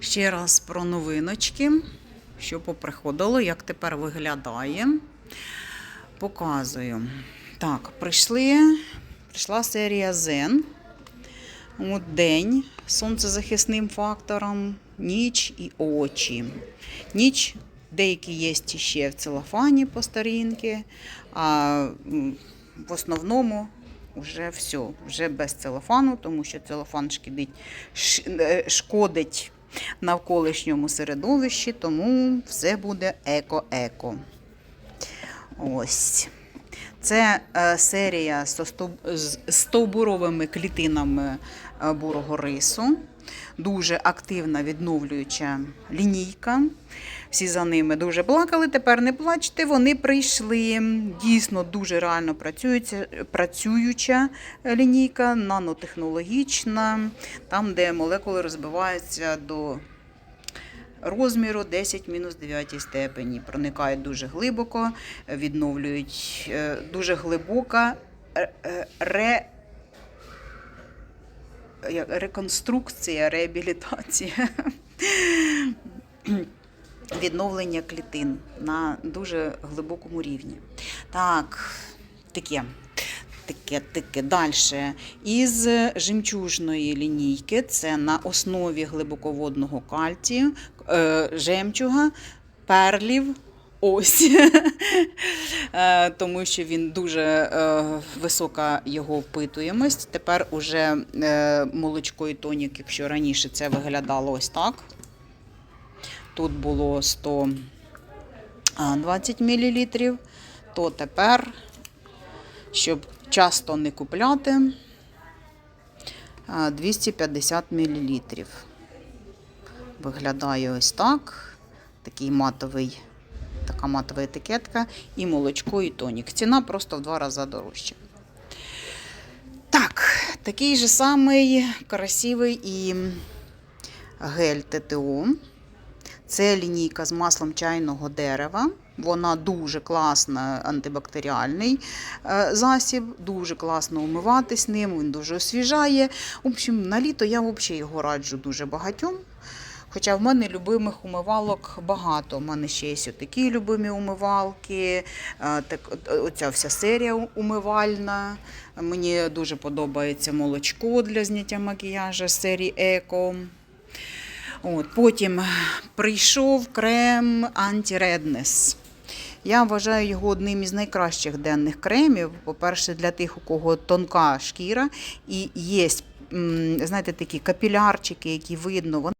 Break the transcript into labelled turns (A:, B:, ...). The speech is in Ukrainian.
A: Ще раз про новиночки, що поприходило, як тепер виглядає. Показую. Так, прийшли, прийшла серія Zen. От день сонцезахисним фактором, ніч і очі. Ніч деякі є ще в целофані по старінки, а в основному вже все, вже без целофану, тому що целофан шкідить, е, шкодить навколишньому середовищі, тому все буде еко-еко. Ось. Це е, серія з стовбуровими клітинами е, бурого рису. Дуже активна відновлююча лінійка. Всі за ними дуже плакали. Тепер не плачте, вони прийшли. Дійсно дуже реально працююча, працююча лінійка, нанотехнологічна, там, де молекули розбиваються до розміру 10 мінус 9 степені. Проникають дуже глибоко, відновлюють е, дуже глибока е, е, ре, реконструкція, реабілітація. Відновлення клітин на дуже глибокому рівні. Так, таке. Таке, таке. Далі. Із жемчужної лінійки це на основі глибоководного кальцію, е, жемчуга, перлів. Ось, Е, тому що він дуже е, висока його впитуємость. Тепер уже е, молочко і тонік, якщо раніше це виглядало ось так. Тут було 120 мл, то тепер, щоб часто не купляти, 250 мл. Виглядає ось так. Такий матовий, така матова етикетка, і молочко, і тонік. Ціна просто в два рази дорожча. Так, такий же самий красивий і гель ТТО. Це лінійка з маслом чайного дерева. Вона дуже класна, антибактеріальний е, засіб, дуже класно умиватись ним, він дуже освіжає. В общем, на літо я взагалі його раджу дуже багатьом. Хоча в мене любимих умивалок багато. У мене ще є такі любимі умивалки, е, так, оця вся серія умивальна. Мені дуже подобається молочко для зняття макіяжу з серії Еко. От, потім прийшов крем Anti-Redness. Я вважаю його одним із найкращих денних кремів. По-перше, для тих, у кого тонка шкіра, і є, знаєте, такі капілярчики, які видно.